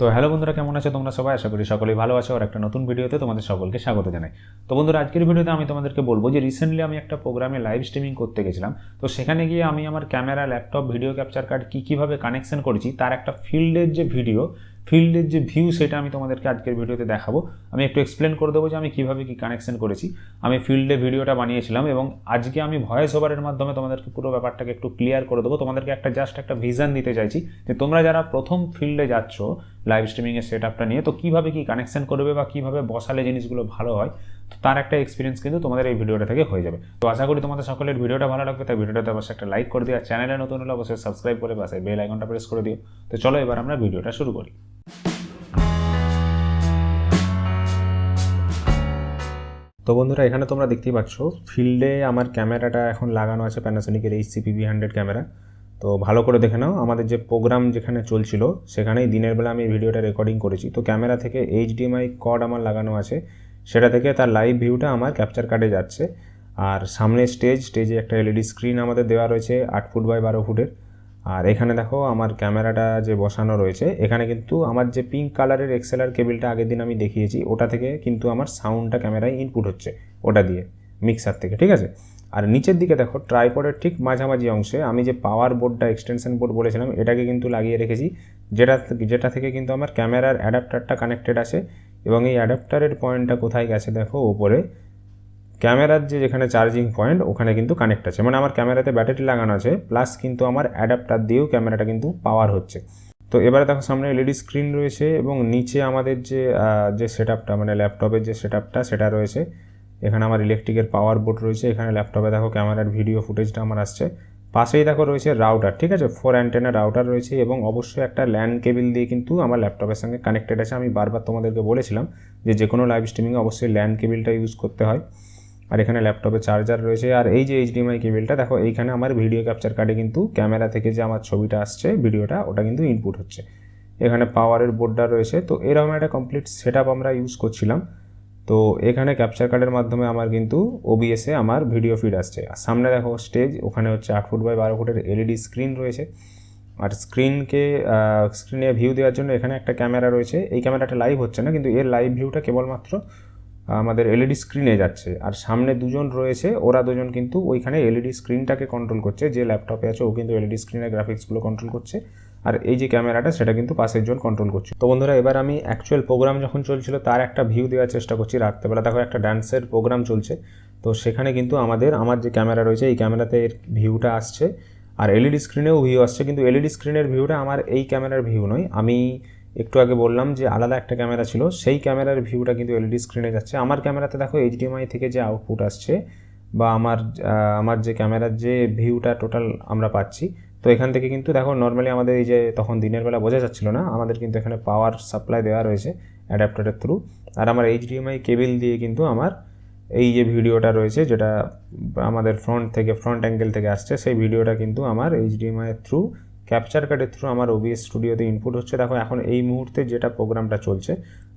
তো হ্যালো বন্ধুরা, কেমন আছো তোমরা সবাই? আশা করি সকলেই ভালো আছো। আর একটা নতুন ভিডিওতে তোমাদের সকলকে স্বাগত জানাই। তো বন্ধুরা, আজকের ভিডিওতে আমি তোমাদেরকে বলব যে রিসেন্টলি আমি একটা প্রোগ্রামে লাইভ স্ট্রিমিং করতে গেছিলাম। তো সেখানে গিয়ে আমি আমার camera laptop video capture card কী কীভাবে কানেকশন করেছি, তার একটা ফিল্ডের যে ভিডিও ফিল্ডের যে ভিউ সেটা আমি তোমাদেরকে আজকের ভিডিওতে দেখাবো। আমি একটু এক্সপ্লেন করে দেবো যে আমি কীভাবে কী কানেকশন করেছি। আমি ফিল্ডে ভিডিওটা বানিয়েছিলাম এবং আজকে আমি ভয়েস ওভারের মাধ্যমে তোমাদেরকে পুরো ব্যাপারটাকে একটু ক্লিয়ার করে দেবো। তোমাদেরকে একটা জাস্ট একটা ভিজন দিতে চাইছি যে তোমরা যারা প্রথম ফিল্ডে যাচ্ছ লাইভ স্ট্রিমিংয়ের সেট আপটা নিয়ে, তো কীভাবে কী কানেকশন করবে বা কীভাবে বসালে জিনিসগুলো ভালো হয় তার একটা এক্সপিরিয়েন্স কিন্তু তোমাদের এই ভিডিওটা থেকে হয়ে যাবে। তো আশা করি তোমাদের সকলের ভিডিওটা ভালো লাগবে, তাই ভিডিওটাতে অবশ্যই একটা লাইক করে দিও। আর চ্যানেলে নতুন হলে অবশ্যই সাবস্ক্রাইব করে পাশে বেল আইকনটা প্রেস করে দিও। তো চলো এবার আমরা ভিডিওটা শুরু করি। তো বন্ধুরা, এখানে তোমরা দেখতেই পাচ্ছ ফিল্ডে আমার ক্যামেরাটা এখন লাগানো আছে প্যানাসোনিকের এইচ সিপিভি হান্ড্রেড ক্যামেরা। তো ভালো করে দেখে নাও, আমাদের যে প্রোগ্রাম যেখানে চলছিল, সেখানেই দিনের বেলা আমি ভিডিওটা রেকর্ডিং করেছি। তো ক্যামেরা থেকে এইচডিএমআই কর্ড আমার লাগানো আছে। সেটা থেকে তার লাইভ ভিউটা আমার ক্যাপচার কার্ডে যাচ্ছে। আর সামনে স্টেজ স্টেজে একটা এলইডি স্ক্রিন আমাদের দেওয়া রয়েছে, আট ফুট বাই বারো ফুটের আর এখানে দেখো আমার ক্যামেরাটা যে বসানো রয়েছে, এখানে কিন্তু আমার যে পিঙ্ক কালারের এক্সেলার কেবিলটা আগের দিন আমি দেখিয়েছি, ওটা থেকে কিন্তু আমার সাউন্ডটা ক্যামেরায় ইনপুট হচ্ছে, ওটা দিয়ে মিক্সার থেকে, ঠিক আছে? আর নিচের দিকে দেখো ট্রাইপডের ঠিক মাঝামাঝি অংশে আমি যে পাওয়ার বোর্ডটা এক্সটেনশন বোর্ড বলেছিলাম, এটাকে কিন্তু লাগিয়ে রেখেছি, যেটা যেটা থেকে কিন্তু আমার ক্যামেরার অ্যাডাপ্টারটা কানেক্টেড আছে। এবং এই অ্যাডাপ্টারের পয়েন্টটা কোথায় গেছে দেখো, ওপরে। ক্যামেরার যে যেখানে চার্জিং পয়েন্ট, ওখানে কিন্তু কানেক্ট আছে। মানে আমার ক্যামেরাতে ব্যাটারি লাগানো আছে, প্লাস কিন্তু আমার অ্যাডাপ্টার দিয়েও ক্যামেরাটা কিন্তু পাওয়ার হচ্ছে। তো এবারে দেখো, সামনে এলইডি স্ক্রিন রয়েছে এবং নিচে আমাদের যে যে সেট মানে ল্যাপটপের যে সেট সেটা রয়েছে। এখানে আমার ইলেকট্রিকের পাওয়ার বোর্ড রয়েছে। এখানে ল্যাপটপে দেখো, ক্যামেরার ভিডিও ফুটেজটা আমার আসছে। পাশেই দেখো রয়েছে রাউটার ঠিক আছে? ফোর অ্যান্টেনা রাউটার রয়েছে এবং অবশ্যই একটা ল্যান্ড কেবিল দিয়ে কিন্তু আমার ল্যাপটপের সঙ্গে কানেক্টেড আছে। আমি বারবার তোমাদেরকে বলেছিলাম যে যে কোনো লাইভ স্ট্রিমিংয়ে অবশ্যই ল্যান্ড কেবিলটা ইউজ করতে হয়। আর এখানে ল্যাপটপে চার্জার রয়েছে। আর এই যে এইচডিএমআই কেবিলটা দেখো, এইখানে আমার ভিডিও ক্যাপচার কার্ডে কিন্তু ক্যামেরা থেকে যে আমার ছবিটা আসছে ভিডিওটা ওটা কিন্তু ইনপুট হচ্ছে। এখানে পাওয়ারের বোর্ডটা রয়েছে। তো এরকম একটা কমপ্লিট সেট আমরা ইউজ করছিলাম। তো এখানে ক্যাপচার কার্ডের মাধ্যমে আমার কিন্তু ওবিএসে আমার ভিডিও ফিড আসছে। আর সামনে দেখো স্টেজ ওখানে হচ্ছে আট ফুট বাই বারো ফুটের এলইডি স্ক্রিন রয়েছে। আর স্ক্রিনকে স্ক্রিনে ভিউ দেওয়ার জন্য এখানে একটা ক্যামেরা রয়েছে। এই ক্যামেরাটা লাইভ হচ্ছে না, কিন্তু এর লাইভ ভিউটা কেবলমাত্র আমাদের এলইডি স্ক্রিনে যাচ্ছে। আর সামনে দুজন রয়েছে, ওরা দুজন কিন্তু ওইখানে এলইডি স্ক্রিনটাকে কন্ট্রোল করছে। যে ল্যাপটপে আছে, ও কিন্তু এলইডি স্ক্রিনের গ্রাফিক্সগুলো কন্ট্রোল করছে। আর এই যে ক্যামেরাটা সেটা কিন্তু পাশের জন কন্ট্রোল করছে। তো বন্ধুরা, এবার আমি অ্যাকচুয়াল প্রোগ্রাম যখন চলছিল, তার একটা ভিউ দেওয়ার চেষ্টা করছি রাত্রেবেলা। দেখো, একটা ডান্সের প্রোগ্রাম চলছে। তো সেখানে কিন্তু আমাদের, আমার যে ক্যামেরা রয়েছে, এই ক্যামেরাতে এর ভিউটা আসছে। আর এলইডি স্ক্রিনেও ভিউ আসছে। কিন্তু এলইডি স্ক্রিনের ভিউটা আমার এই ক্যামেরার ভিউ নয়। আমি একটু আগে বললাম যে আলাদা একটা ক্যামেরা ছিল, সেই ক্যামেরার ভিউটা কিন্তু এলইডি স্ক্রিনে যাচ্ছে। আমার ক্যামেরাতে দেখো এইচডিএমআই থেকে যে আউটপুট আসছে বা আমার আমার যে ক্যামেরার যে ভিউটা টোটাল আমরা পাচ্ছি, তো এখান থেকে কিন্তু দেখো নর্মালি আমাদের এই যে তখন দিনের বেলা বোঝা যাচ্ছিল না, আমাদের কিন্তু এখানে পাওয়ার সাপ্লাই দেওয়া রয়েছে অ্যাডাপ্টারের থ্রু আর আমার এইচডিএমআই কেবিল দিয়ে কিন্তু আমার এই যে ভিডিওটা রয়েছে যেটা আমাদের ফ্রন্ট থেকে ফ্রন্ট অ্যাঙ্গেল থেকে আসছে, সেই ভিডিওটা কিন্তু আমার এইচডিএমআইয়ের থ্রু ক্যাপচার কার্ডের থ্রু আমার ওবিএস স্টুডিওতে ইনপুট হচ্ছে। দেখো, এখন এই মুহূর্তে যেটা প্রোগ্রামটা চলছে,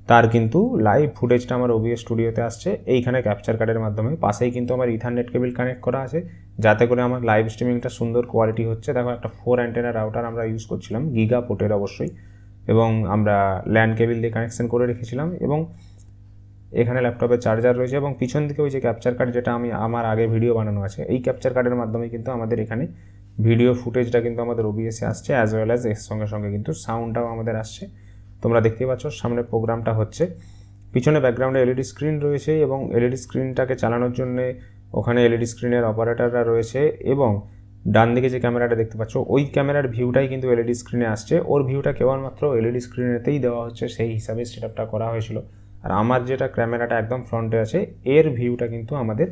তার কিন্তু লাইভ ফুটেজটা আমার ওবিএস স্টুডিওতে আসছে। এইখানে ক্যাপচার কার্ডের মাধ্যমে। পাশেই কিন্তু আমার ইথারনেট কেবিল কানেক্ট করা আছে, যাতে করে আমার লাইভ স্ট্রিমিংটা সুন্দর কোয়ালিটি হচ্ছে। দেখো, একটা ফোর অ্যান্টেনা রাউটার আমরা ইউজ করছিলাম গিগা পোর্টের অবশ্যই। এবং আমরা ল্যান্ড কেবিল দিয়ে কানেকশন করে রেখেছিলাম এবং এখানে ল্যাপটপে চার্জার রয়েছে এবং পিছন দিকে ওই যে ক্যাপচার কার্ড যেটা আমি, আমার আগে ভিডিও বানানো আছে, এই ক্যাপচার কার্ডের মাধ্যমে কিন্তু আমাদের এখানে ভিডিও ফুটেজটা কিন্তু আমাদের ওবিএসে আসছে অ্যাজ ওয়েল অ্যাজ এর সঙ্গে সঙ্গে কিন্তু সাউন্ডটাও আমাদের আসছে। তোমরা দেখতেই পাচ্ছ, সামনে প্রোগ্রামটা হচ্ছে। পিছনে ব্যাকগ্রাউন্ডে এলইডি স্ক্রিন রয়েছে এবং এলইডি স্ক্রিনটাকে চালানোর জন্য ওখানে এলইডি স্ক্রিনের অপারেটররা রয়েছে এবং ডান দিকে যে ক্যামেরাটা দেখতে পাচ্ছ, ওই ক্যামেরার ভিউটাই কিন্তু এলইডি স্ক্রিনে আসছে। ওর ভিউটা কেবলমাত্র এলইডি স্ক্রিনেতেই দেওয়া হচ্ছে, সেই হিসাবে সেট আপটা করা হয়েছিল। আর আমার যেটা ক্যামেরাটা একদম ফ্রন্টে আছে, এর ভিউটা কিন্তু আমাদের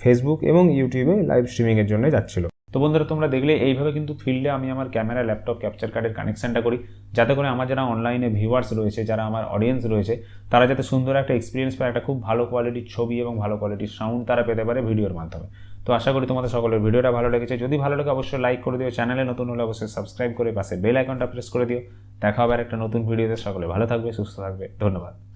ফেসবুক এবং ইউটিউবে লাইভ স্ট্রিমিংয়ের জন্য যাচ্ছিল। তো বন্ধুরা, তোমরা দেখলে এইভাবে কিন্তু ফিল্ডে আমি আমার ক্যামেরা ল্যাপটপ ক্যাপচার কার্ডের কানেকশনটা করি। যাতে করে আমার যারা অনলাইনে ভিউয়ার্স রয়েছে, যারা আমার অডিয়েন্স রয়েছে, তারা যাতে সুন্দর একটা এক্সপিরিয়েন্স পায় একটা খুব ভালো কোয়ালিটির ছবি এবং ভালো কোয়ালিটির সাউন্ড তারা পেতে পারে ভিডিওর মাধ্যমে। তো আশা করি তোমাদের সকলের ভিডিওটা ভালো লেগেছে। যদি ভালো লাগে, অবশ্যই লাইক করে দিও। চ্যানেলে নতুন হলে অবশ্যই সাবস্ক্রাইব করে পাশে বেল আইকনটা প্রেস করে দিও। দেখা হবে একটা নতুন ভিডিওতে সকলে ভালো থাকবে, সুস্থ থাকবে। ধন্যবাদ।